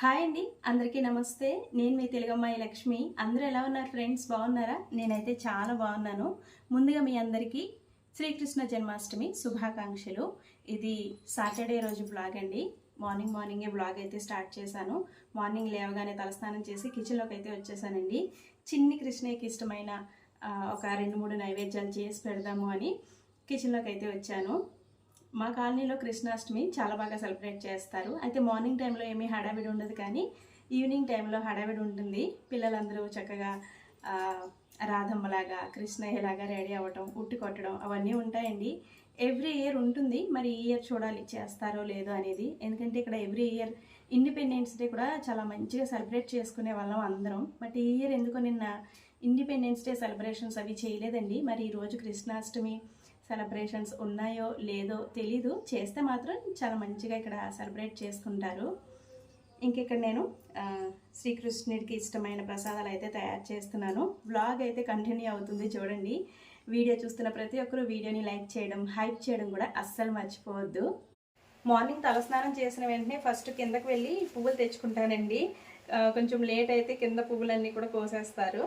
Hi అండి అందరికీ నమస్తే. నేను మీ తెలుగమ్మాయి లక్ష్మి. అందరూ ఎలా ఉన్నారు ఫ్రెండ్స్? బాగున్నారా? నేనైతే చాలా బాగున్నాను. ముందుగా మీ అందరికీ శ్రీకృష్ణ జన్మాష్టమి శుభాకాంక్షలు. ఇది సాటర్డే రోజు బ్లాగ్ అండి. మార్నింగ్ మార్నింగే బ్లాగ్ అయితే స్టార్ట్ చేశాను. మార్నింగ్ లేవగానే తలస్నానం చేసి కిచెన్లోకి అయితే వచ్చేసానండి. చిన్ని కృష్ణయ్యకి ఇష్టమైన ఒక రెండు మూడు నైవేద్యాలు చేసి పెడదాము అని కిచెన్లోకి అయితే వచ్చాను. మా కాలనీలో కృష్ణాష్టమి చాలా బాగా సెలబ్రేట్ చేస్తారు. అయితే మార్నింగ్ టైంలో ఏమీ హడావిడి ఉండదు కానీ ఈవినింగ్ టైంలో హడావిడి ఉంటుంది. పిల్లలందరూ చక్కగా రాధమ్మలాగా కృష్ణయ్యలాగా రెడీ అవ్వటం ఉట్టి కొట్టడం అవన్నీ ఉంటాయండి. ఎవ్రీ ఇయర్ ఉంటుంది. మరి ఈ ఇయర్ చూడాలి చేస్తారో లేదో అనేది. ఎందుకంటే ఇక్కడ ఎవ్రీ ఇయర్ ఇండిపెండెన్స్ డే కూడా చాలా మంచిగా సెలబ్రేట్ చేసుకునే వాళ్ళం అందరం. బట్ ఈ ఇయర్ ఎందుకో నిన్న ఇండిపెండెన్స్ డే సెలబ్రేషన్స్ అవి చేయలేదండి. మరి ఈరోజు కృష్ణాష్టమి సెలబ్రేషన్స్ ఉన్నాయో లేదో తెలీదు. చేస్తే మాత్రం చాలా మంచిగా ఇక్కడ సెలబ్రేట్ చేసుకుంటారు. ఇంకెక్కడ నేను శ్రీకృష్ణుడికి ఇష్టమైన ప్రసాదాలు అయితే తయారు చేస్తున్నాను. వ్లాగ్ అయితే కంటిన్యూ అవుతుంది చూడండి. వీడియో చూస్తున్న ప్రతి ఒక్కరూ వీడియోని లైక్ చేయడం హైప్ చేయడం కూడా అస్సలు మర్చిపోవద్దు. మార్నింగ్ తలస్నానం చేసిన వెంటనే ఫస్ట్ కిందకు వెళ్ళి పువ్వులు తెచ్చుకుంటానండి. కొంచెం లేట్ అయితే కింద పువ్వులన్నీ కూడా కోసేస్తారు.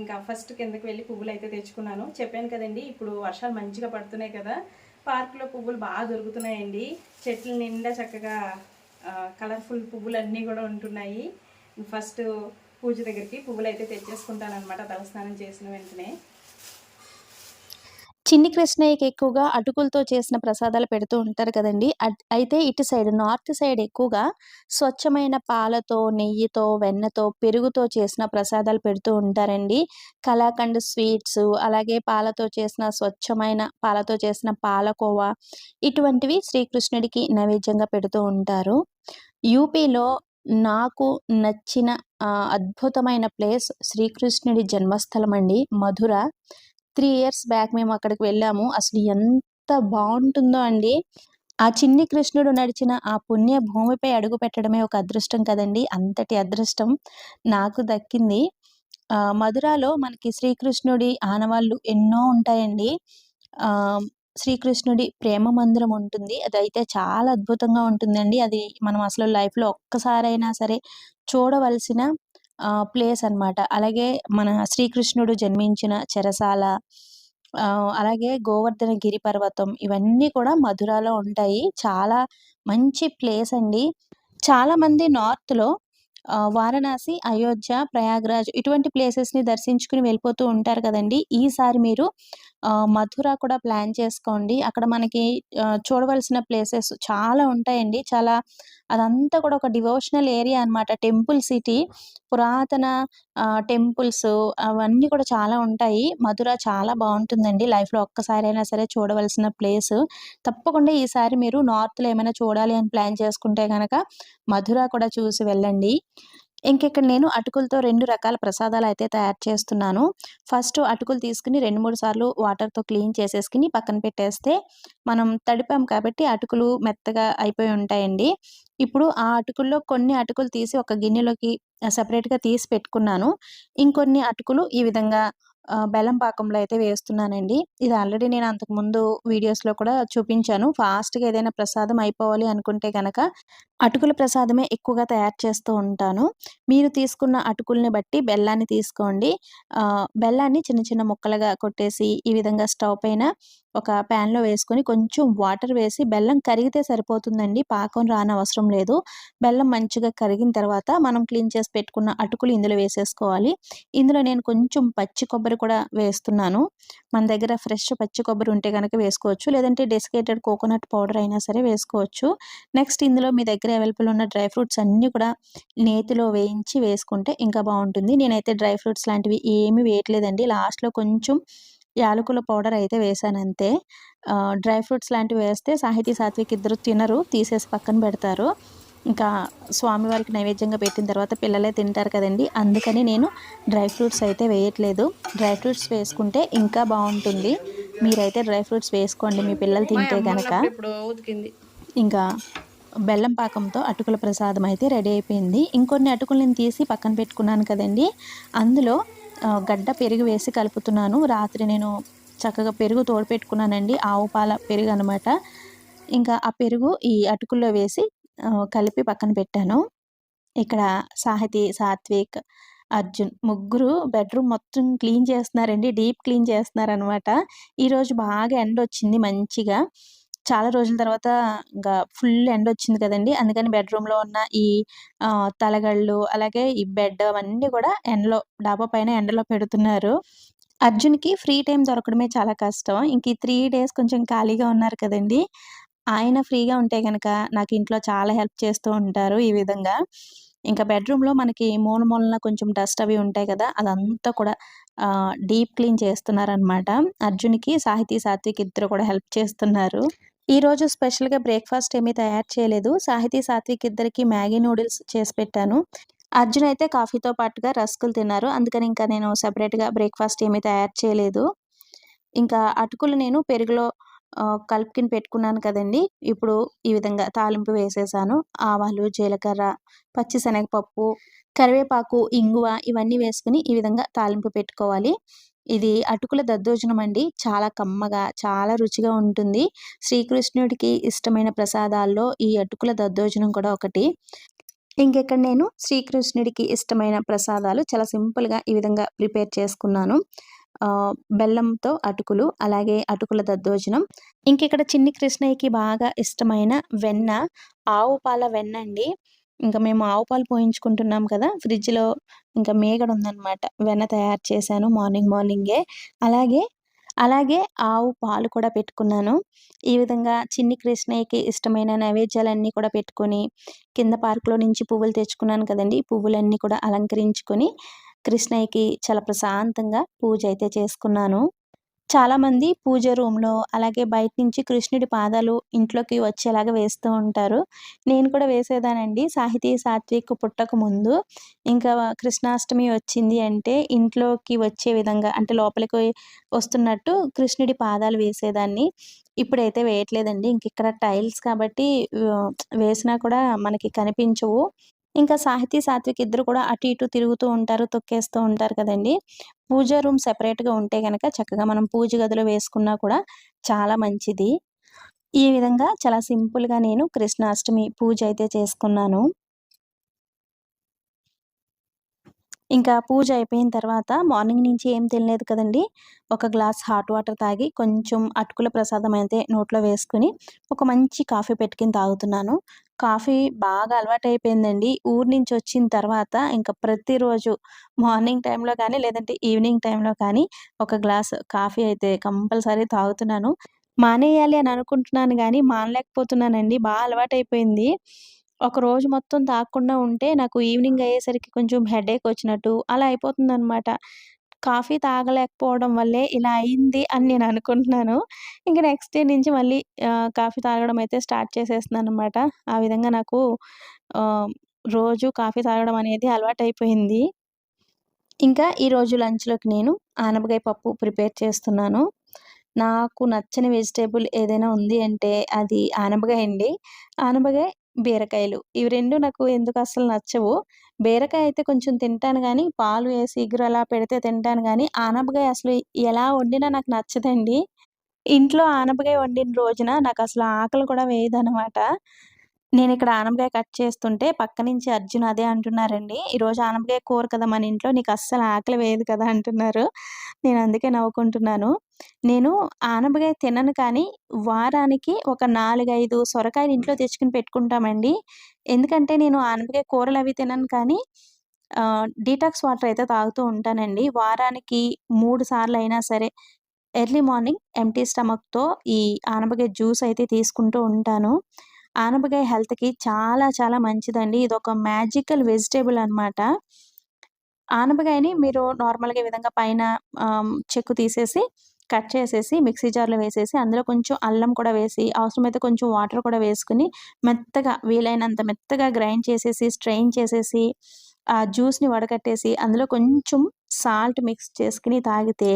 ఇంకా ఫస్ట్ కిందకి వెళ్ళి పువ్వులు అయితే తెచ్చుకున్నాను. చెప్పాను కదండి ఇప్పుడు వర్షాలు మంచిగా పడుతున్నాయి కదా పార్కులో పువ్వులు బాగా దొరుకుతున్నాయండి. చెట్ల నిండా చక్కగా కలర్ఫుల్ పువ్వులు అన్నీ కూడా ఉంటున్నాయి. ఫస్ట్ పూజ దగ్గరికి పువ్వులు అయితే తెచ్చేసుకుంటాను అనమాట తలస్నానం చేసిన వెంటనే. చిన్ని కృష్ణయ్యకి ఎక్కువగా అటుకులతో చేసిన ప్రసాదాలు పెడుతూ ఉంటారు కదండి. అట్- అయితే ఇటు సైడ్ నార్త్ సైడ్ ఎక్కువగా స్వచ్ఛమైన పాలతో నెయ్యితో వెన్నతో పెరుగుతో చేసిన ప్రసాదాలు పెడుతూ ఉంటారండి. కలాకండ్ స్వీట్స్ అలాగే పాలతో చేసిన స్వచ్ఛమైన పాలతో చేసిన పాలకోవా ఇటువంటివి శ్రీకృష్ణుడికి నైవేద్యంగా పెడుతూ ఉంటారు. యూపీలో నాకు నచ్చిన ఆ, అద్భుతమైన ప్లేస్ శ్రీకృష్ణుడి జన్మస్థలం అండి. మధుర. త్రీ ఇయర్స్ బ్యాక్ మేము అక్కడికి వెళ్ళాము. అసలు ఎంత బాగుంటుందో అండి. ఆ చిన్ని కృష్ణుడు నడిచిన ఆ పుణ్య భూమిపై అడుగు పెట్టడమే ఒక అదృష్టం కదండి. అంతటి అదృష్టం నాకు దక్కింది. ఆ మధురాలో మనకి శ్రీకృష్ణుడి ఆనవాళ్ళు ఎన్నో ఉంటాయండి. ఆ శ్రీకృష్ణుడి ప్రేమ మందిరం ఉంటుంది. అదైతే చాలా అద్భుతంగా ఉంటుందండి. అది మనం అసలు లైఫ్లో ఒక్కసారైనా సరే చూడవలసిన ప్లేస్ అన్నమాట. అలాగే మన శ్రీకృష్ణుడు జన్మించిన చెరసాల అలాగే గోవర్ధన గిరి పర్వతం ఇవన్నీ కూడా మధురాలో ఉంటాయి. చాలా మంచి ప్లేస్ అండి. చాలా మంది నార్త్లో వారణాసి అయోధ్య ప్రయాగ్రాజ్ ఇటువంటి ప్లేసెస్ని దర్శించుకుని వెళ్ళిపోతూ ఉంటారు కదండి. ఈసారి మీరు మథుర కూడా ప్లాన్ చేసుకోండి. అక్కడ మనకి చూడవలసిన ప్లేసెస్ చాలా ఉంటాయండి. చాలా అదంతా కూడా ఒక డివోషనల్ ఏరియా అన్నమాట. టెంపుల్ సిటీ పురాతన టెంపుల్స్ అవన్నీ కూడా చాలా ఉంటాయి. మధుర చాలా బాగుంటుందండి. లైఫ్లో ఒక్కసారైనా సరే చూడవలసిన ప్లేస్. తప్పకుండా ఈసారి మీరు నార్త్లో ఏమైనా చూడాలి అని ప్లాన్ చేసుకుంటే కనుక మధుర కూడా చూసి వెళ్ళండి. ఇంకెక్కడ నేను అటుకులతో రెండు రకాల ప్రసాదాలు అయితే తయారు చేస్తున్నాను. ఫస్ట్ అటుకులు తీసుకుని రెండు మూడు సార్లు వాటర్తో క్లీన్ చేసేసుకుని పక్కన పెట్టేస్తే మనం తడిపాం కాబట్టి అటుకులు మెత్తగా అయిపోయి ఉంటాయండి. ఇప్పుడు ఆ అటుకుల్లో కొన్ని అటుకులు తీసి ఒక గిన్నెలోకి సపరేట్గా తీసి పెట్టుకున్నాను. ఇంకొన్ని అటుకులు ఈ విధంగా బెల్లం పాకంలో అయితే వేస్తున్నానండి. ఇది ఆల్రెడీ నేను అంతకుముందు వీడియోస్లో కూడా చూపించాను. ఫాస్ట్గా ఏదైనా ప్రసాదం అయిపోవాలి అనుకుంటే కనుక అటుకుల ప్రసాదమే ఎక్కువగా తయారు చేస్తూ ఉంటాను. మీరు తీసుకున్న అటుకుల్ని బట్టి బెల్లాన్ని తీసుకోండి. బెల్లాన్ని చిన్న చిన్న ముక్కలుగా కొట్టేసి ఈ విధంగా స్టవ్ పైన ఒక ప్యాన్లో వేసుకొని కొంచెం వాటర్ వేసి బెల్లం కరిగితే సరిపోతుందండి. పాకం రానవసరం లేదు. బెల్లం మంచిగా కరిగిన తర్వాత మనం క్లీన్ చేసి పెట్టుకున్న అటుకులు ఇందులో వేసేసుకోవాలి. ఇందులో నేను కొంచెం పచ్చి కొబ్బరి కూడా వేస్తున్నాను. మన దగ్గర ఫ్రెష్ పచ్చి కొబ్బరి ఉంటే కనుక వేసుకోవచ్చు. లేదంటే డెసికేటెడ్ కోకోనట్ పౌడర్ అయినా సరే వేసుకోవచ్చు. నెక్స్ట్ ఇందులో మీ దగ్గర అవైలబుల్ ఉన్న డ్రై ఫ్రూట్స్ అన్నీ కూడా నేతిలో వేయించి వేసుకుంటే ఇంకా బాగుంటుంది. నేనైతే డ్రై ఫ్రూట్స్ లాంటివి ఏమీ వేయట్లేదండి. లాస్ట్లో కొంచెం యాలకుల పౌడర్ అయితే వేసాను అంతే ఆ, డ్రై ఫ్రూట్స్ లాంటివి వేస్తే సాహితీ సాత్విక్ ఇద్దరు తినరు తీసేసి పక్కన పెడతారు. ఇంకా స్వామివారికి నైవేద్యంగా పెట్టిన తర్వాత పిల్లలే తింటారు కదండి. అందుకని నేను డ్రై ఫ్రూట్స్ అయితే వేయట్లేదు. డ్రై ఫ్రూట్స్ వేసుకుంటే ఇంకా బాగుంటుంది. మీరైతే డ్రై ఫ్రూట్స్ వేసుకోండి మీ పిల్లలు తింటే కనుక ఇంకా బెల్లం పాకంతో అటుకుల ప్రసాదం అయితే రెడీ అయిపోయింది. ఇంకొన్ని అటుకులను తీసి పక్కన పెట్టుకున్నాను కదండి. అందులో గడ్డ పెరుగు వేసి కలుపుతున్నాను రాత్రి నేను చక్కగా పెరుగు తోడు పెట్టుకున్నానండి ఆవు పాల పెరుగు అనమాట ఇంకా ఆ పెరుగు ఈ అటుకుల్లో వేసి కలిపి పక్కన పెట్టాను ఇక్కడ సాహితి, సాత్విక్, అర్జున్ ముగ్గురు బెడ్‌రూమ్ మొత్తం క్లీన్ చేస్తున్నారండి. డీప్ క్లీన్ చేస్తున్నారనమాట. ఈరోజు బాగా ఎండ వచ్చింది మంచిగా. చాలా రోజుల తర్వాత ఇంకా ఫుల్ ఎండొచ్చింది కదండి అందుకని బెడ్‌రూమ్‌లో ఉన్న ఈ తలగళ్ళు, అలాగే ఈ బెడ్ అవన్నీ కూడా ఎండలో డాబా పైన ఎండలో పెడుతున్నారు. అర్జున్‌కి ఫ్రీ టైం దొరకడమే చాలా కష్టం. ఇంక ఈ త్రీ డేస్ కొంచెం ఖాళీగా ఉన్నారు కదండి ఆయన ఫ్రీగా ఉంటే కనుక నాకు ఇంట్లో చాలా హెల్ప్ చేస్తూ ఉంటారు ఈ విధంగా. ఇంకా బెడ్‌రూమ్‌లో మనకి మూల మూలన కొంచెం డస్ట్ అవి ఉంటాయి కదా! అదంతా కూడా డీప్ క్లీన్ చేస్తున్నారనమాట. అర్జున్‌కి సాహితీ, సాత్విక్ ఇద్దరు కూడా హెల్ప్ చేస్తున్నారు. ఈరోజు స్పెషల్‌గా బ్రేక్‌ఫాస్ట్ ఏమీ తయారు చేయలేదు. సాహితీ, సాత్విక్ ఇద్దరికి మ్యాగీ నూడిల్స్ చేసి పెట్టాను. అర్జున్ అయితే కాఫీతో పాటుగా రస్కులు తిన్నారు. అందుకని ఇంకా నేను సపరేట్గా బ్రేక్‌ఫాస్ట్ ఏమీ తయారు చేయలేదు. ఇంకా అటుకులు నేను పెరుగులో కలుపుకిని పెట్టుకున్నాను కదండీ! ఇప్పుడు ఈ విధంగా తాలింపు వేసేసాను. ఆవాలు, జీలకర్ర, పచ్చిశనగపప్పు, కరివేపాకు, ఇంగువ ఇవన్నీ వేసుకుని ఈ విధంగా తాలింపు పెట్టుకోవాలి. ఇది అటుకుల దద్దోజనం అండి. చాలా కమ్మగా, చాలా రుచిగా ఉంటుంది. శ్రీకృష్ణుడికి ఇష్టమైన ప్రసాదాల్లో ఈ అటుకుల దద్దోజనం కూడా ఒకటి. ఇంకెక్కడ నేను శ్రీకృష్ణుడికి ఇష్టమైన ప్రసాదాలు చాలా సింపుల్‌గా ఈ విధంగా ప్రిపేర్ చేసుకున్నాను. బెల్లంతో అటుకులు, అలాగే అటుకుల దద్దోజనం. ఇంకెక్కడ చిన్ని కృష్ణయ్యకి బాగా ఇష్టమైన వెన్న, ఆవు పాల వెన్న అండి ఇంకా మేము ఆవు పాలు పోయించుకుంటున్నాం కదా! ఫ్రిడ్జ్‌లో ఇంకా మేగడ ఉందన్నమాట వెన్న తయారు చేశాను మార్నింగ్ మార్నింగే. అలాగే, అలాగే ఆవు పాలు కూడా పెట్టుకున్నాను. ఈ విధంగా చిన్ని కృష్ణయ్యకి ఇష్టమైన నైవేద్యాలన్నీ కూడా పెట్టుకొని, కింద పార్క్‌లో నుంచి పువ్వులు తెచ్చుకున్నాను కదండి పువ్వులన్నీ కూడా అలంకరించుకొని, కృష్ణయ్యకి చాలా ప్రశాంతంగా పూజ అయితే చేసుకున్నాను. చాలామంది పూజ రూమ్‌లో, అలాగే బయట నుంచి కృష్ణుడి పాదాలు ఇంట్లోకి వచ్చేలాగా వేస్తూ ఉంటారు. నేను కూడా వేసేదానండి. సాహితీ, సాత్విక్ పుట్టకముందు. ఇంకా కృష్ణాష్టమి వచ్చింది అంటే ఇంట్లోకి వచ్చే విధంగా అంటే లోపలికి వస్తున్నట్టు కృష్ణుడి పాదాలు వేసేదాన్ని. ఇప్పుడైతే వేయట్లేదండి. ఇంకిక్కడ టైల్స్ కాబట్టి వేసినా కూడా మనకి కనిపించవు. ఇంకా సాహితీ, సాత్విక్ ఇద్దరు కూడా అటు ఇటు తిరుగుతూ ఉంటారు, తొక్కేస్తూ ఉంటారు కదండీ! పూజ రూమ్ సెపరేట్‌గా ఉంటే గనక చక్కగా మనం పూజ గదిలో వేసుకున్నా కూడా చాలా మంచిది. ఈ విధంగా చాలా సింపుల్‌గా నేను కృష్ణాష్టమి పూజ అయితే చేసుకున్నాను. ఇంకా పూజ అయిపోయిన తర్వాత మార్నింగ్ నుంచి ఏం తినలేదు కదండి ఒక గ్లాస్ హాట్ వాటర్ తాగి, కొంచెం అటుకుల ప్రసాదం అయితే నోట్లో వేసుకుని ఒక మంచి కాఫీ పెట్టుకుని తాగుతున్నాను. కాఫీ బాగా అలవాటు అయిపోయిందండి ఊరు నుంచి వచ్చిన తర్వాత ఇంకా ప్రతిరోజు మార్నింగ్ టైంలో కానీ, లేదంటే ఈవినింగ్ టైంలో కానీ ఒక గ్లాస్ కాఫీ అయితే కంపల్సరీ తాగుతున్నాను. మానేయాలి అని అనుకుంటున్నాను కానీ మానలేకపోతున్నానండి. బాగా అలవాటు అయిపోయింది ఒక రోజు మొత్తం తాగకుండా ఉంటే నాకు ఈవినింగ్ అయ్యేసరికి కొంచెం హెడేక్ వచ్చినట్టు అలా అయిపోతుందనమాట. కాఫీ తాగలేకపోవడం వల్లే ఇలా అయింది అని నేను అనుకుంటున్నాను. ఇంక నెక్స్ట్ డే నుంచి మళ్ళీ కాఫీ తాగడం అయితే స్టార్ట్ చేసేస్తున్నాననమాట. ఆ విధంగా నాకు రోజు కాఫీ తాగడం అనేది అలవాటయిపోయింది. ఇంకా ఈరోజు లంచ్‌లోకి నేను ఆనపకాయ పప్పు ప్రిపేర్ చేస్తున్నాను. నాకు నచ్చని వెజిటబుల్ ఏదైనా ఉంది అంటే అది ఆనపకాయ అండి. ఆనపకాయ, బీరకాయలు ఇవి రెండు నాకు ఎందుకు అసలు నచ్చవు. బీరకాయ అయితే కొంచెం తింటాను కానీ పాలు వేసి ఇగురు అలా పెడితే తింటాను కానీ ఆనపకాయ అసలు ఎలా వండినా నాకు నచ్చదండి. ఇంట్లో ఆనపకాయ వండిన రోజున నాకు అసలు ఆకలి కూడా నేను ఇక్కడ ఆనపకాయ కట్ చేస్తుంటే పక్క నుంచి అర్జున్ అదే అంటున్నారండి. "ఈరోజు ఆనపకాయ కూర కదా మన ఇంట్లో నీకు అస్సలు ఆకలి వేయదు కదా!" అంటున్నారు. నేను అందుకే నవ్వుకుంటున్నాను. నేను ఆనపకాయ తినను కానీ, వారానికి ఒక 4, 5 సొరకాయలు ఇంట్లో తెచ్చుకుని పెట్టుకుంటామండి. ఎందుకంటే నేను ఆనపకాయ కూరలు అవి తినను కానీ డీటాక్స్ వాటర్ అయితే తాగుతూ ఉంటానండి. వారానికి మూడు సార్లు అయినా సరే ఎర్లీ మార్నింగ్ ఎంటీ స్టమక్‌తో ఈ ఆనపకాయ జ్యూస్ అయితే తీసుకుంటూ ఉంటాను. ఆనపకాయ హెల్త్‌కి చాలా చాలా మంచిదండి. ఇది ఒక మ్యాజికల్ వెజిటేబుల్ అనమాట. ఆనపకాయని మీరు నార్మల్‌గా ఈ విధంగా పైన చెక్కు తీసేసి, కట్ చేసేసి మిక్సీ జార్‌లో వేసేసి, అందులో కొంచెం అల్లం కూడా వేసి, అవసరమైతే కొంచెం వాటర్ కూడా వేసుకొని, మెత్తగా వీలైనంత మెత్తగా గ్రైండ్ చేసేసి, స్ట్రెయిన్ చేసేసి, ఆ జ్యూస్‌ని వడకట్టేసి, అందులో కొంచెం సాల్ట్ మిక్స్ చేసుకొని తాగితే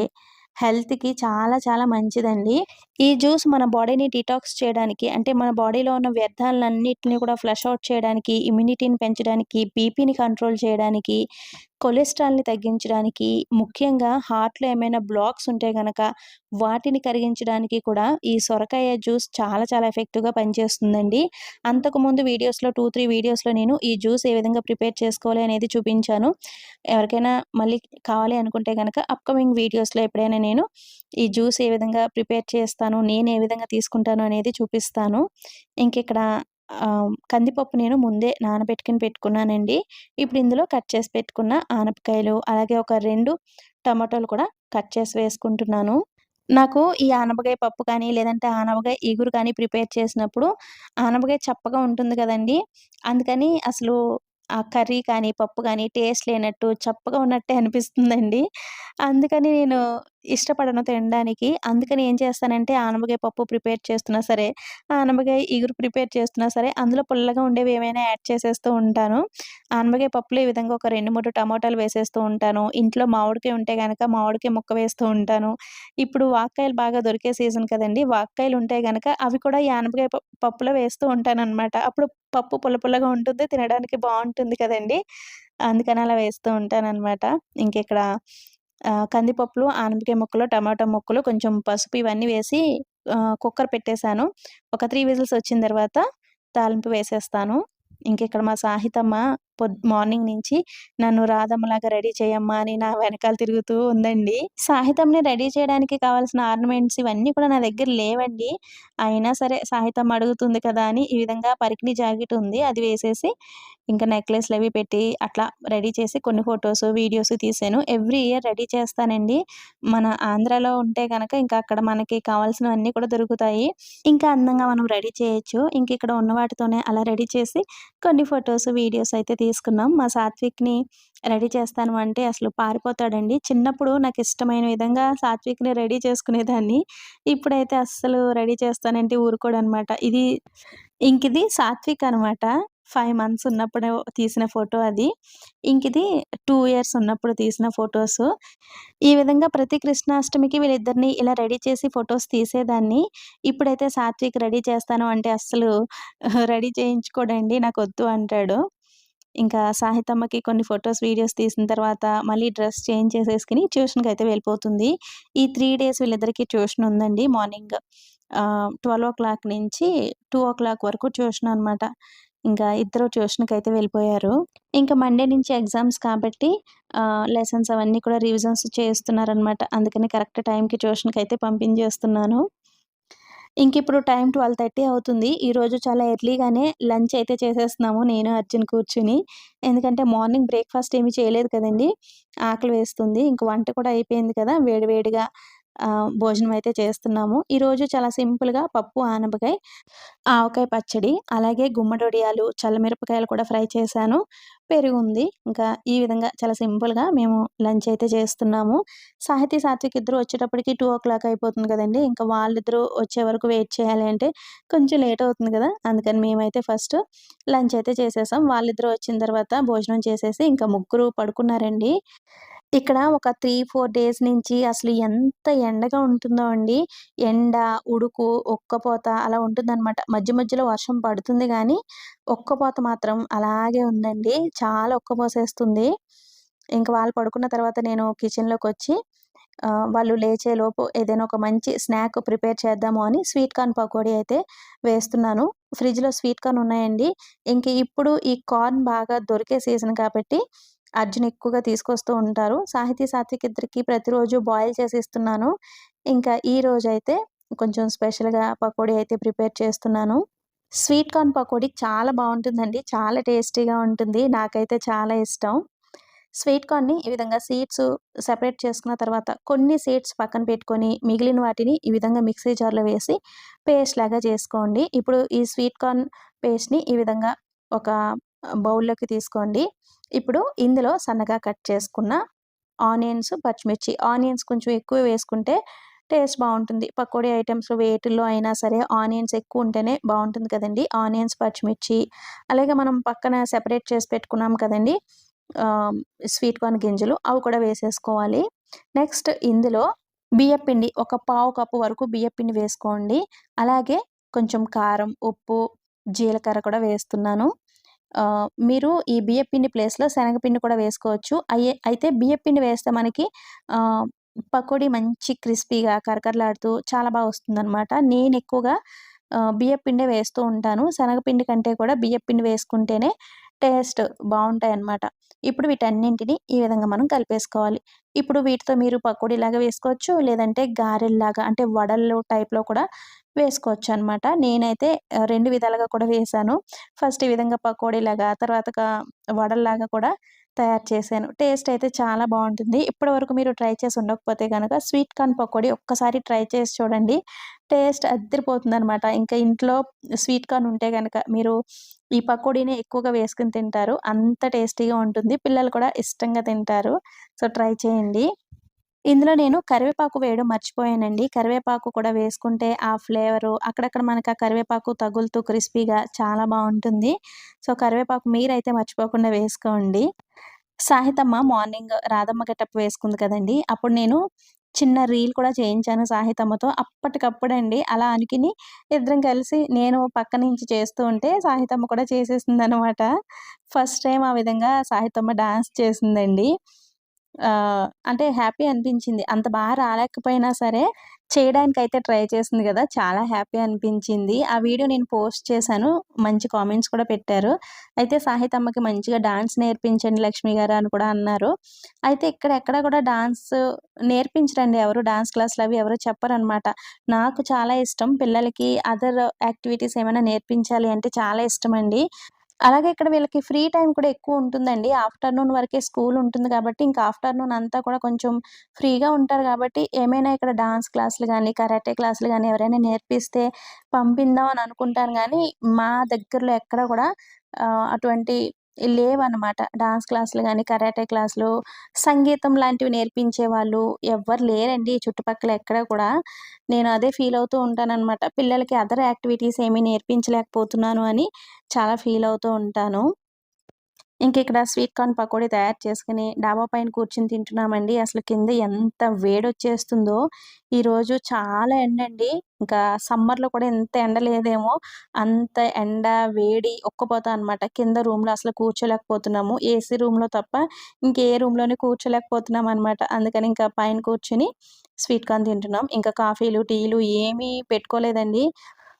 హెల్త్‌కి చాలా చాలా మంచిదండి. ఈ జ్యూస్ మన బాడీని డిటాక్స్ చేయడానికి అంటే మన బాడీలో ఉన్న వ్యర్థాలన్నింటినీ కూడా ఫ్లష్ అవుట్ చేయడానికి ఇమ్యూనిటీని పెంచడానికి బీపీని కంట్రోల్ చేయడానికి కొలెస్ట్రాల్ని తగ్గించడానికి ముఖ్యంగా హార్ట్లో ఏమైనా బ్లాక్స్ ఉంటే గనక వాటిని కరిగించడానికి కూడా ఈ సొరకాయ జ్యూస్ చాలా చాలా ఎఫెక్టివ్గా పనిచేస్తుందండి. అంతకుముందు వీడియోస్లో టూ త్రీ వీడియోస్లో నేను ఈ జ్యూస్ ఏ విధంగా ప్రిపేర్ చేసుకోవాలి అనేది చూపించాను. ఎవరికైనా మళ్ళీ కావాలి అనుకుంటే కనుక అప్కమింగ్ వీడియోస్లో ఎప్పుడైనా నేను ఈ జ్యూస్ ఏ విధంగా ప్రిపేర్ చేస్తాను నేను ఏ విధంగా తీసుకుంటాను అనేది చూపిస్తాను. ఇంకిక్కడ కందిపప్పు నేను ముందే నానబెట్టుకుని పెట్టుకున్నానండి. ఇప్పుడు ఇందులో కట్ చేసి పెట్టుకున్న ఆనపకాయలు అలాగే ఒక రెండు టమాటోలు కూడా కట్ చేసి వేసుకుంటున్నాను. నాకు ఈ ఆనపకాయ పప్పు కానీ లేదంటే ఆనపకాయ ఇగురు కానీ ప్రిపేర్ చేసినప్పుడు ఆనపకాయ చప్పగా ఉంటుంది కదండి. అందుకని అసలు ఆ కర్రీ కానీ పప్పు కానీ టేస్ట్ లేనట్టు చప్పగా ఉన్నట్టే అనిపిస్తుందండి. అందుకని నేను ఇష్టపడను తినడానికి. అందుకని ఏం చేస్తానంటే ఆనపకాయ పప్పు ప్రిపేర్ చేస్తున్నా సరే ఆనపకాయ ఇగురు ప్రిపేర్ చేస్తున్నా సరే అందులో పుల్లగా ఉండేవి ఏమైనా యాడ్ చేసేస్తూ ఉంటాను. ఆనపకాయ పప్పులో ఈ విధంగా ఒక రెండు మూడు టమాటాలు వేసేస్తూ ఉంటాను. ఇంట్లో మామిడికాయ ఉంటే కనుక మామిడికాయ ముక్క వేస్తూ ఉంటాను. ఇప్పుడు వాక్కాయలు బాగా దొరికే సీజన్ కదండి వాక్కాయలు ఉంటే కనుక అవి కూడా ఈ ఆనపకాయ పప్పులో వేస్తూ ఉంటాను అనమాట అప్పుడు పప్పు పుల్ల పుల్లగా ఉంటుంది తినడానికి బాగుంటుంది కదండి అందుకని అలా వేస్తూ ఉంటాను అనమాట ఇంకెక్కడ కందిపప్పులు ఆనపకాయ ముక్కలు టమాటా ముక్కలు కొంచెం పసుపు ఇవన్నీ వేసి కుక్కర్ పెట్టేశాను. ఒక త్రీ విజిల్స్ వచ్చిన తర్వాత తాలింపు వేసేస్తాను. ఇంక ఇక్కడ మా సాహితమ్మ పొద్ మార్నింగ్ నుంచి నన్ను రాధమ్మలాగా రెడీ చేయమ్మా అని నా వెనకాల తిరుగుతూ ఉందండి. సాహితంని రెడీ చేయడానికి కావాల్సిన ఆర్నమెంట్స్ ఇవన్నీ కూడా నా దగ్గర లేవండి. అయినా సరే సాహితం అడుగుతుంది కదా అని ఈ విధంగా పరికిణి జాకెట్ ఉంది. అది వేసేసి ఇంకా నెక్లెస్లు అవి పెట్టి అట్లా రెడీ చేసి కొన్ని ఫొటోస్ వీడియోస్ తీసాను. ఎవ్రీ ఇయర్ రెడీ చేస్తానండి. మన ఆంధ్రాలో ఉంటే కనుక ఇంకా అక్కడ మనకి కావాల్సినవన్నీ కూడా దొరుకుతాయి. ఇంకా అందంగా మనం రెడీ చేయొచ్చు. ఇంక ఇక్కడ ఉన్న వాటితోనే అలా రెడీ చేసి కొన్ని ఫొటోస్ వీడియోస్ అయితే తీసుకున్నాం. మా సాత్విక్ని రెడీ చేస్తాను అంటే అసలు పారిపోతాడండి. చిన్నప్పుడు నాకు ఇష్టమైన విధంగా సాత్విక్ని రెడీ చేసుకునేదాన్ని. ఇప్పుడైతే అస్సలు రెడీ చేస్తానంటే ఊరుకోడనమాట. ఇది ఇంక ఇది సాత్విక్ అనమాట. ఫైవ్ మంత్స్ ఉన్నప్పుడు తీసిన ఫోటో అది. ఇంక ఇది టూ ఇయర్స్ ఉన్నప్పుడు తీసిన ఫొటోస్. ఈ విధంగా ప్రతి కృష్ణాష్టమికి వీళ్ళిద్దరిని ఇలా రెడీ చేసి ఫొటోస్ తీసేదాన్ని. ఇప్పుడైతే సాత్విక్ రెడీ చేస్తాను అంటే అస్సలు రెడీ చేయించుకోడండి నాకు వద్దు అంటాడు. ఇంకా సాహితమ్మకి కొన్ని ఫొటోస్ వీడియోస్ తీసిన తర్వాత మళ్ళీ డ్రెస్ చేంజ్ చేసేసుకుని ట్యూషన్కి అయితే వెళ్ళిపోతుంది. ఈ త్రీ డేస్ వీళ్ళిద్దరికి ట్యూషన్ ఉందండి మార్నింగ్. ట్వెల్వ్ ఓ క్లాక్ నుంచి టూ ఓ క్లాక్ వరకు ట్యూషన్ అనమాట ఇంకా ఇద్దరు ట్యూషన్కి అయితే వెళ్ళిపోయారు. ఇంకా మండే నుంచి ఎగ్జామ్స్ కాబట్టి లెసన్స్ అవన్నీ కూడా రివిజన్స్ చేస్తున్నారనమాట అందుకని కరెక్ట్ టైంకి ట్యూషన్కి అయితే పంపించేస్తున్నాను. ఇంక ఇప్పుడు టైం ట్వెల్వ్ థర్టీ అవుతుంది. ఈరోజు చాలా ఎర్లీగానే లంచ్ అయితే చేసేస్తున్నాము నేను అర్జున్ కూర్చుని. ఎందుకంటే మార్నింగ్ బ్రేక్ఫాస్ట్ ఏమీ చేయలేదు కదండి. ఆకలి వేస్తుంది. ఇంక వంట కూడా అయిపోయింది కదా వేడివేడిగా భోజనం అయితే చేస్తున్నాము. ఈరోజు చాలా సింపుల్గా పప్పు ఆనపకాయ ఆవకాయ పచ్చడి అలాగే గుమ్మడొడియాలు చల్లమిరపకాయలు కూడా ఫ్రై చేశాను. పెరుగు ఉంది ఇంకా ఈ విధంగా చాలా సింపుల్గా మేము లంచ్ అయితే చేస్తున్నాము. సాహితీ సాత్విక్ ఇద్దరు వచ్చేటప్పటికి టూ ఓ క్లాక్ అయిపోతుంది కదండి. ఇంకా వాళ్ళిద్దరూ వచ్చే వరకు వెయిట్ చేయాలి అంటే కొంచెం లేట్ అవుతుంది కదా. అందుకని మేమైతే ఫస్ట్ లంచ్ అయితే చేసేసాం. వాళ్ళిద్దరూ వచ్చిన తర్వాత భోజనం చేసేసి ఇంకా ముగ్గురు పడుకున్నారండి. ఇక్కడ ఒక త్రీ ఫోర్ డేస్ నుంచి అసలు ఎంత ఎండగా ఉంటుందో అండి. ఎండ ఉడుకు ఒక్కపోత అలా ఉంటుందన్నమాట. మధ్య మధ్యలో వర్షం పడుతుంది కానీ ఒక్కపోత మాత్రం అలాగే ఉందండి. చాలా ఒక్కపోసేస్తుంది ఇంకా వాళ్ళు పడుకున్న తర్వాత నేను కిచెన్లోకి వచ్చి వాళ్ళు లేచే లోపు ఏదైనా ఒక మంచి స్నాక్ ప్రిపేర్ చేద్దాము అని స్వీట్ కార్న్ పకోడీ అయితే వేస్తున్నాను. ఫ్రిడ్జ్లో స్వీట్ కార్న్ ఉన్నాయండి. ఇంక ఇప్పుడు ఈ కార్న్ బాగా దొరికే సీజన్ కాబట్టి అర్జున్ ఎక్కువగా తీసుకొస్తూ ఉంటారు. సాహితీ సాత్విక్ ఇద్దరికి ప్రతిరోజు బాయిల్ చేసి ఇస్తున్నాను ఇంకా ఈ రోజు అయితే కొంచెం స్పెషల్గా పకోడీ అయితే ప్రిపేర్ చేస్తున్నాను. స్వీట్ కార్న్ పకోడీ చాలా బాగుంటుందండి. చాలా టేస్టీగా ఉంటుంది. నాకైతే చాలా ఇష్టం. స్వీట్ కార్న్ని ఈ విధంగా సీడ్స్ సెపరేట్ చేసుకున్న తర్వాత కొన్ని సీడ్స్ పక్కన పెట్టుకొని మిగిలిన వాటిని ఈ విధంగా మిక్సీ జార్లో వేసి పేస్ట్ లాగా చేసుకోండి. ఇప్పుడు ఈ స్వీట్ కార్న్ పేస్ట్ని ఈ విధంగా ఒక బౌల్లోకి తీసుకోండి. ఇప్పుడు ఇందులో సన్నగా కట్ చేసుకున్న ఆనియన్స్ పచ్చిమిర్చి. ఆనియన్స్ కొంచెం ఎక్కువ వేసుకుంటే టేస్ట్ బాగుంటుంది. పకోడీ ఐటమ్స్ వేటిల్లో అయినా సరే ఆనియన్స్ ఎక్కువ ఉంటేనే బాగుంటుంది కదండి. ఆనియన్స్ పచ్చిమిర్చి. అలాగే మనం పక్కన సెపరేట్ చేసి పెట్టుకున్నాం కదండి. స్వీట్ కార్న్ గింజలు. అవి కూడా వేసేసుకోవాలి. నెక్స్ట్ ఇందులో బియ్యపిండి ఒక పావు కప్పు వరకు బియ్యపిండి వేసుకోండి. అలాగే కొంచెం కారం ఉప్పు జీలకర్ర కూడా వేస్తున్నాను. మీరు ఈ బియ్యపిండి ప్లేస్లో శనగపిండి కూడా వేసుకోవచ్చు. అయ్యే అయితే బియ్యపిండి వేస్తే మనకి పకోడీ మంచి క్రిస్పీగా కరకరలాడుతూ చాలా బాగా వస్తుందన్నమాట. నేను ఎక్కువగా బియ్యపిండే వేస్తూ ఉంటాను. శనగపిండి కంటే కూడా బియ్యపిండి వేసుకుంటేనే టేస్ట్ బాగుంటాయి అన్నమాట ఇప్పుడు వీటన్నింటిని ఈ విధంగా మనం కలిపేసుకోవాలి. ఇప్పుడు వీటితో మీరు పకోడీలాగా వేసుకోవచ్చు లేదంటే గారెల్లాగా అంటే వడలు టైప్లో కూడా వేసుకోవచ్చు అనమాట నేనైతే రెండు విధాలుగా కూడా వేశాను ఫస్ట్ ఈ విధంగా పకోడీలాగా తర్వాత వడల్లాగా కూడా తయారు చేశాను. టేస్ట్ అయితే చాలా బాగుంటుంది. ఇప్పటి వరకు మీరు ట్రై చేసి ఉండకపోతే కనుక స్వీట్ కార్న్ పకోడీ ఒక్కసారి ట్రై చేసి చూడండి. టేస్ట్ అద్దరిపోతుంది అనమాట ఇంకా ఇంట్లో స్వీట్ కార్న్ ఉంటే కనుక మీరు ఈ పకోడీని ఎక్కువగా వేసుకుని తింటారు. అంత టేస్టీగా ఉంటుంది. పిల్లలు కూడా ఇష్టంగా తింటారు. సో ట్రై చేయండి. ఇందులో నేను కరివేపాకు వేయడం మర్చిపోయానండి. కరివేపాకు కూడా వేసుకుంటే ఆ ఫ్లేవరు అక్కడక్కడ మనకు ఆ కరివేపాకు తగులుతూ క్రిస్పీగా చాలా బాగుంటుంది. సో కరివేపాకు మీరైతే మర్చిపోకుండా వేసుకోండి. సాహితమ్మ మార్నింగ్ రాధమ్మ గెటప్ వేసుకుంది కదండి. అప్పుడు నేను చిన్న రీల్ కూడా చేయించాను సాహితమ్మతో. అప్పటికప్పుడు అండి అలా అనుకుని ఇద్దరం కలిసి నేను పక్క నుంచి చేస్తూ ఉంటే సాహితమ్మ కూడా చేసేసింది అనమాట ఫస్ట్ టైం ఆ విధంగా సాహితమ్మ డాన్స్ చేసిందండి. అంటే హ్యాపీ అనిపించింది. అంత బాగా రాలేకపోయినా సరే చేయడానికి అయితే ట్రై చేసింది కదా చాలా హ్యాపీ అనిపించింది. ఆ వీడియో నేను పోస్ట్ చేశాను మంచి కామెంట్స్ కూడా పెట్టారు. అయితే సాహితమ్మకి మంచిగా డాన్స్ నేర్పించండి లక్ష్మి గారు అని కూడా అన్నారు. అయితే ఇక్కడ ఎక్కడ కూడా డాన్స్ నేర్పించరండి ఎవరు డాన్స్ క్లాసులు అవి ఎవరు చెప్పరనమాట నాకు చాలా ఇష్టం పిల్లలకి అదర్ యాక్టివిటీస్ ఏమైనా నేర్పించాలి అంటే చాలా ఇష్టం అండి అలాగే ఇక్కడ వీళ్ళకి ఫ్రీ టైం కూడా ఎక్కువ ఉంటుందండి. ఆఫ్టర్నూన్ వరకే స్కూల్ ఉంటుంది కాబట్టి ఇంకా ఆఫ్టర్నూన్ అంతా కూడా కొంచెం ఫ్రీగా ఉంటారు కాబట్టి ఏమైనా ఇక్కడ డాన్స్ క్లాసులు కానీ కరాటే క్లాసులు కానీ ఎవరైనా నేర్పిస్తే పంపిందాం అని అనుకుంటాను. కానీ మా దగ్గరలో ఎక్కడ కూడా ఆ, అటువంటి లేవన్నమాట. డాన్స్ క్లాసులు కానీ కరాటే క్లాసులు సంగీతం లాంటివి నేర్పించే వాళ్ళు ఎవ్వరు లేరండి. చుట్టుపక్కల ఎక్కడ కూడా నేను అదే ఫీల్ అవుతూ ఉంటానన్నమాట. పిల్లలకి అదర్ యాక్టివిటీస్ ఏమీ నేర్పించలేకపోతున్నాను అని చాలా ఫీల్ అవుతూ ఉంటాను. ఇంక ఇక్కడ స్వీట్ కార్న్ పకోడీ తయారు చేసుకుని డాబా పైన కూర్చుని తింటున్నామండి. అసలు కింద ఎంత వేడొచ్చేస్తుందో. ఈరోజు చాలా ఎండండి. ఇంకా సమ్మర్లో కూడా ఎంత ఎండ లేదేమో అంత ఎండ వేడి ఒక్కపోతా అనమాట కింద రూమ్లో అసలు కూర్చోలేకపోతున్నాము. ఏసీ రూమ్లో తప్ప ఇంకే రూమ్లోనే కూర్చోలేకపోతున్నాం అనమాట అందుకని ఇంకా పైన కూర్చుని స్వీట్ కార్న్ తింటున్నాం. ఇంకా కాఫీలు టీలు ఏమీ పెట్టుకోలేదండి.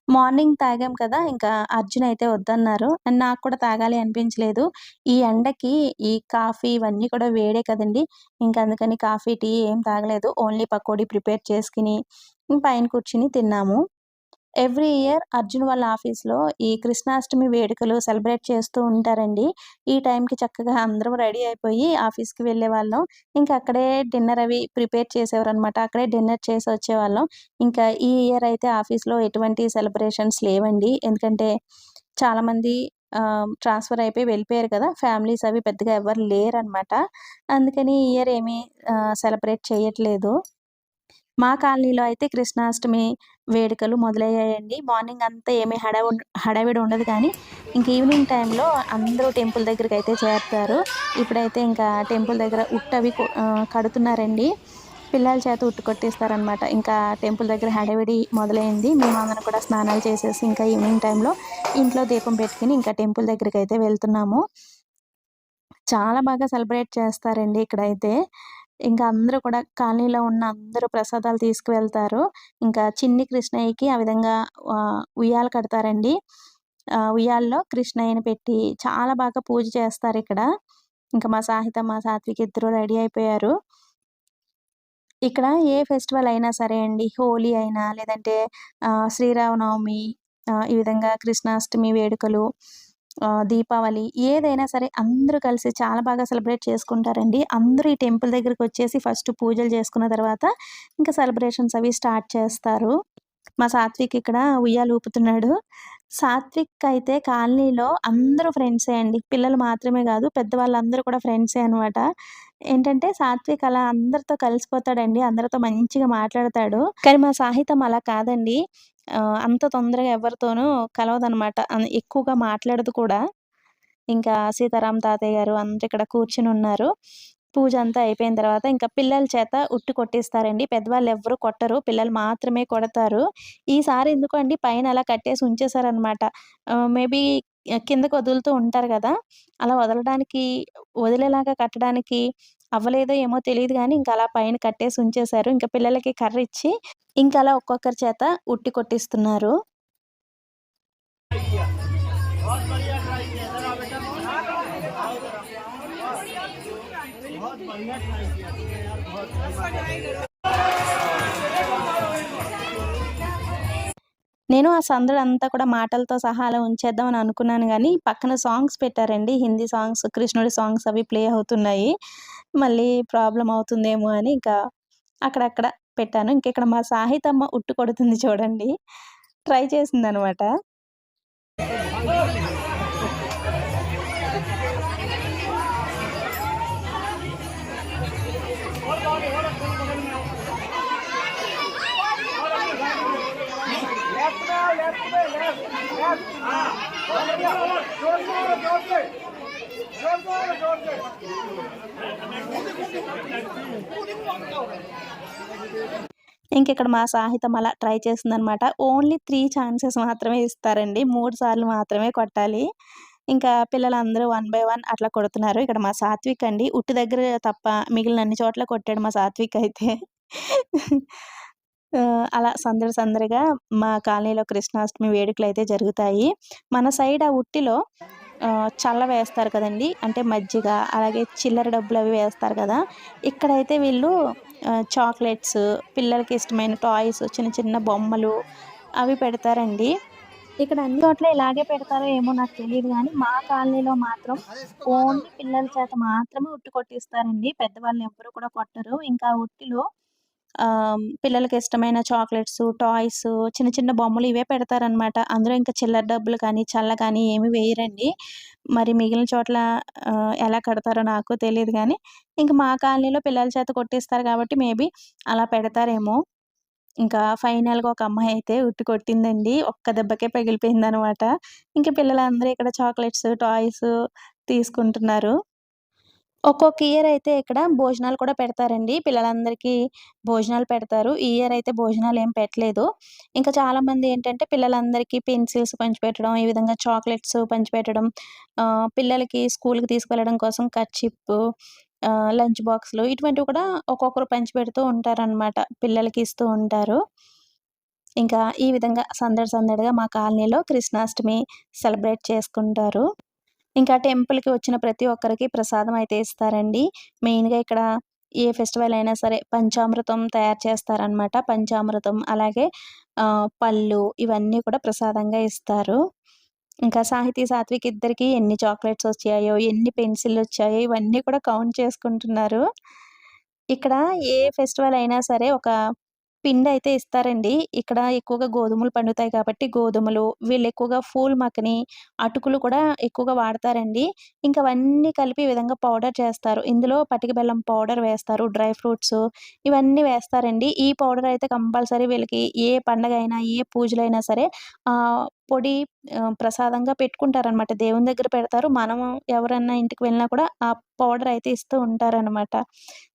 మార్నింగ్ తాగాం కదా! ఇంకా అర్జున్ అయితే వద్దన్నారు. అండ్ నాకు కూడా తాగాలి అనిపించలేదు. ఈ ఎండకి ఈ కాఫీ ఇవన్నీ కూడా వేడే కదండి! ఇంకా అందుకని కాఫీ టీ ఏం తాగలేదు. ఓన్లీ పకోడీ ప్రిపేర్ చేసుకుని పైన కూర్చుని తిన్నాము. ఎవ్రీ ఇయర్ అర్జున్ వాళ్ళ ఆఫీస్లో ఈ కృష్ణాష్టమి వేడుకలు సెలబ్రేట్ చేస్తూ ఉంటారండి. ఈ టైంకి చక్కగా అందరం రెడీ అయిపోయి ఆఫీస్కి వెళ్ళే వాళ్ళం ఇంకా అక్కడే డిన్నర్ అవి ప్రిపేర్ చేసేవారు అనమాట అక్కడే డిన్నర్ చేసి వచ్చేవాళ్ళం. ఇంకా ఈ ఇయర్ అయితే ఆఫీస్లో ఎటువంటి సెలబ్రేషన్స్ లేవండి. ఎందుకంటే చాలామంది ట్రాన్స్ఫర్ అయిపోయి వెళ్ళిపోయారు కదా. ఫ్యామిలీస్ అవి పెద్దగా ఎవరు లేరనమాట అందుకని ఈ ఇయర్ ఏమీ సెలబ్రేట్ చేయట్లేదు. మా కాలనీలో అయితే కృష్ణాష్టమి వేడుకలు మొదలయ్యాయండి. మార్నింగ్ అంతా ఏమీ హడావు హడావిడి ఉండదు కానీ ఇంక ఈవినింగ్ టైంలో అందరూ టెంపుల్ దగ్గరికి అయితే చేరుతారు. ఇప్పుడైతే ఇంకా టెంపుల్ దగ్గర ఉట్టవి కడుతున్నారండి. పిల్లల చేత ఉట్టు కొట్టిస్తారనమాట ఇంకా టెంపుల్ దగ్గర హడావిడి మొదలైంది. మేమందరం కూడా స్నానాలు చేసేసి ఇంకా ఈవినింగ్ టైంలో ఇంట్లో దీపం పెట్టుకుని ఇంకా టెంపుల్ దగ్గరికి అయితే వెళ్తున్నాము. చాలా బాగా సెలబ్రేట్ చేస్తారండి ఇక్కడైతే. ఇంకా అందరూ కూడా కాలనీలో ఉన్న అందరూ ప్రసాదాలు తీసుకువెళ్తారు. ఇంకా చిన్ని కృష్ణయ్యకి ఆ విధంగా ఉయ్యాలు ఉయ్యాల కడతారండి. ఆ, ఉయ్యాల్లో కృష్ణయ్యని పెట్టి చాలా బాగా పూజ చేస్తారు ఇక్కడ. ఇంకా మా సాహిత మా సాత్విక్ ఇద్దరు రెడీ అయిపోయారు. ఇక్కడ ఏ ఫెస్టివల్ అయినా సరే అండి హోలీ అయినా లేదంటే ఆ, శ్రీరామనవమి ఈ విధంగా కృష్ణాష్టమి వేడుకలు దీపావళి ఏదైనా సరే అందరూ కలిసి చాలా బాగా సెలబ్రేట్ చేసుకుంటారండి. అందరూ ఈ టెంపుల్ దగ్గరికి వచ్చేసి ఫస్ట్ పూజలు చేసుకున్న తర్వాత ఇంకా సెలబ్రేషన్స్ అవి స్టార్ట్ చేస్తారు. మా సాత్విక్ ఇక్కడ ఉయ్యాలు ఊపుతున్నాడు. సాత్విక్ అయితే కాలనీలో అందరూ ఫ్రెండ్సే అండి. పిల్లలు మాత్రమే కాదు పెద్దవాళ్ళందరూ కూడా ఫ్రెండ్సే అనమాట ఏంటంటే సాత్విక్ అలా అందరితో కలిసిపోతాడండి అందరితో మంచిగా మాట్లాడతాడు. కానీ మా సాహితం అలా కాదండి. అంత తొందరగా ఎవరితోనూ కలవదనమాట. ఎక్కువగా మాట్లాడదు కూడా. ఇంకా సీతారాం తాతయ్య గారు అందరు ఇక్కడ కూర్చుని ఉన్నారు. పూజ అంతా అయిపోయిన తర్వాత ఇంకా పిల్లల చేత ఉట్టి కొట్టిస్తారండి. పెద్దవాళ్ళు ఎవ్వరు కొట్టరు. పిల్లలు మాత్రమే కొడతారు. ఈసారి ఎందుకో అండి పైన అలా కట్టేసి ఉంచేసారనమాట మేబీ కిందకు వదులుతూ ఉంటారు కదా. అలా వదలడానికి వదిలేలాగా కట్టడానికి అవ్వలేదో ఏమో తెలియదు కానీ ఇంకా అలా పైన కట్టేసి ఉంచేశారు. ఇంకా పిల్లలకి కర్ర ఇచ్చి ఇంకా అలా ఒక్కొక్కరి చేత ఉట్టి కొట్టిస్తున్నారు. నేను ఆ సందడి అంతా కూడా మాటలతో సహా అలా ఉంచేద్దాం అని అనుకున్నాను కానీ పక్కన సాంగ్స్ పెట్టారండి. హిందీ సాంగ్స్ కృష్ణుడి సాంగ్స్ అవి ప్లే అవుతున్నాయి. మళ్ళీ ప్రాబ్లం అవుతుందేమో అని ఇంకా అక్కడక్కడ పెట్టాను. ఇంక ఇక్కడ మా సాహితమ్మ ఉట్టు కొడుతుంది చూడండి. ట్రై చేసింది ఇంక ఇక్కడ మా సాహితం అలా ట్రై చేసిందనమాట ఓన్లీ త్రీ ఛాన్సెస్ మాత్రమే ఇస్తారండి. మూడు సార్లు మాత్రమే కొట్టాలి. ఇంకా పిల్లలందరూ వన్ బై వన్ అట్లా కొడుతున్నారు. ఇక్కడ మా సాత్విక్ అండి. ఉట్టి దగ్గర తప్ప మిగిలిన అన్ని చోట్ల కొట్టాడు మా సాత్విక్ అయితే. అలా సందడి సందడిగా మా కాలనీలో కృష్ణాష్టమి వేడుకలు అయితే జరుగుతాయి. మన సైడ్ ఆ ఉట్టిలో చల్ల వేస్తారు కదండి. అంటే మజ్జిగ అలాగే చిల్లర డబ్బులు అవి వేస్తారు కదా. ఇక్కడైతే వీళ్ళు చాక్లెట్స్ పిల్లలకి ఇష్టమైన టాయ్స్ చిన్న చిన్న బొమ్మలు అవి పెడతారండి. ఇక్కడ అన్ని చోట్ల ఇలాగే పెడతారో ఏమో నాకు తెలియదు కానీ మా కాలనీలో మాత్రం ఓన్లీ పిల్లల చేత మాత్రమే ఉట్టి కొట్టిస్తారండి. పెద్దవాళ్ళు ఎవరు కూడా కొట్టరు. ఇంకా ఉట్టిలో పిల్లలకి ఇష్టమైన చాక్లెట్స్ టాయ్స్ చిన్న చిన్న బొమ్మలు ఇవే పెడతారనమాట అందులో ఇంకా చిల్లర డబ్బులు కానీ చల్ల కానీ ఏమి వేయరండి. మరి మిగిలిన చోట్ల ఎలా కడతారో నాకు తెలియదు కానీ ఇంకా మా కాలనీలో పిల్లల చేత కొట్టిస్తారు కాబట్టి మేబీ అలా పెడతారేమో. ఇంకా ఫైనల్గా ఒక అమ్మాయి అయితే ఉట్టి కొట్టిందండి. ఒక్క దెబ్బకే పగిలిపోయింది అనమాట ఇంకా పిల్లలందరూ ఇక్కడ చాక్లెట్స్ టాయ్స్ తీసుకుంటున్నారు. ఒక్కొక్క ఇయర్ అయితే ఇక్కడ భోజనాలు కూడా పెడతారండి. పిల్లలందరికీ భోజనాలు పెడతారు. ఈ ఇయర్ అయితే భోజనాలు ఏం పెట్టలేదు. ఇంకా చాలామంది ఏంటంటే పిల్లలందరికీ పెన్సిల్స్ పంచిపెట్టడం ఈ విధంగా చాక్లెట్స్ పంచిపెట్టడం పిల్లలకి స్కూల్కి తీసుకెళ్ళడం కోసం కచ్చిప్ లంచ్ బాక్స్లు ఇటువంటివి కూడా ఒక్కొక్కరు పంచిపెడుతూ ఉంటారనమాట పిల్లలకి ఇస్తూ ఉంటారు. ఇంకా ఈ విధంగా సందడి సందడిగా మా కాలనీలో కృష్ణాష్టమి సెలబ్రేట్ చేసుకుంటారు. ఇంకా టెంపుల్కి వచ్చిన ప్రతి ఒక్కరికి ప్రసాదం అయితే ఇస్తారండి. మెయిన్గా ఇక్కడ ఏ ఫెస్టివల్ అయినా సరే పంచామృతం తయారు చేస్తారనమాట పంచామృతం అలాగే ఆ, పళ్ళు ఇవన్నీ కూడా ప్రసాదంగా ఇస్తారు. ఇంకా సాహితీ సాత్విక్ ఇద్దరికి ఎన్ని చాక్లెట్స్ వచ్చాయో ఎన్ని పెన్సిల్ వచ్చాయో ఇవన్నీ కూడా కౌంట్ చేసుకుంటున్నారు. ఇక్కడ ఏ ఫెస్టివల్ అయినా సరే ఒక పిండి అయితే ఇస్తారండి. ఇక్కడ ఎక్కువగా గోధుమలు పండుతాయి కాబట్టి గోధుమలు వీళ్ళు ఎక్కువగా ఫూల్ మక్కని అటుకులు కూడా ఎక్కువగా వాడతారండి. ఇంకా అవన్నీ కలిపి ఈ విధంగా పౌడర్ చేస్తారు. ఇందులో పటిక బెల్లం పౌడర్ వేస్తారు డ్రై ఫ్రూట్స్ ఇవన్నీ వేస్తారండి. ఈ పౌడర్ అయితే కంపల్సరీ వీళ్ళకి ఏ పండగ అయినా ఏ పూజలైనా సరే ఆ పొడి ప్రసాదంగా పెట్టుకుంటారనమాట దేవుని దగ్గర పెడతారు. మనం ఎవరన్నా ఇంటికి వెళ్ళినా కూడా ఆ పౌడర్ అయితే ఇస్తూ ఉంటారనమాట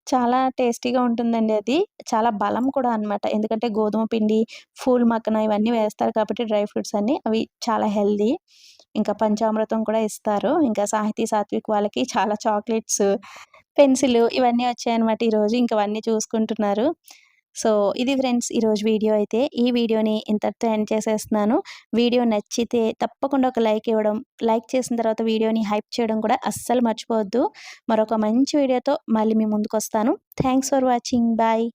చాలా టేస్టీగా ఉంటుందండి అది. చాలా బలం కూడా అన్నమాట. ఎందుకంటే గోధుమ పిండి ఫూల్ మక్కన ఇవన్నీ వేస్తారు కాబట్టి డ్రై ఫ్రూట్స్ అన్ని అవి చాలా హెల్దీ. ఇంకా పంచామృతం కూడా ఇస్తారు. ఇంకా సాహితీ సాత్విక్ వాళ్ళకి చాలా చాక్లెట్స్ పెన్సిల్ ఇవన్నీ వచ్చాయన్నమాట ఈరోజు. ఇంకా అవన్నీ చూసుకుంటున్నారు. సో ఇది ఫ్రెండ్స్ ఈరోజు వీడియో అయితే. ఈ వీడియోని ఇంతటితో ఎండ్ చేసేస్తున్నాను. వీడియో నచ్చితే తప్పకుండా ఒక లైక్ ఇవ్వడం లైక్ చేసిన తర్వాత వీడియోని హైప్ చేయడం కూడా అస్సలు మర్చిపోవద్దు. మరొక మంచి వీడియోతో మళ్ళీ మీ ముందుకు వస్తాను థ్యాంక్స్ ఫర్ వాచింగ్. బాయ్.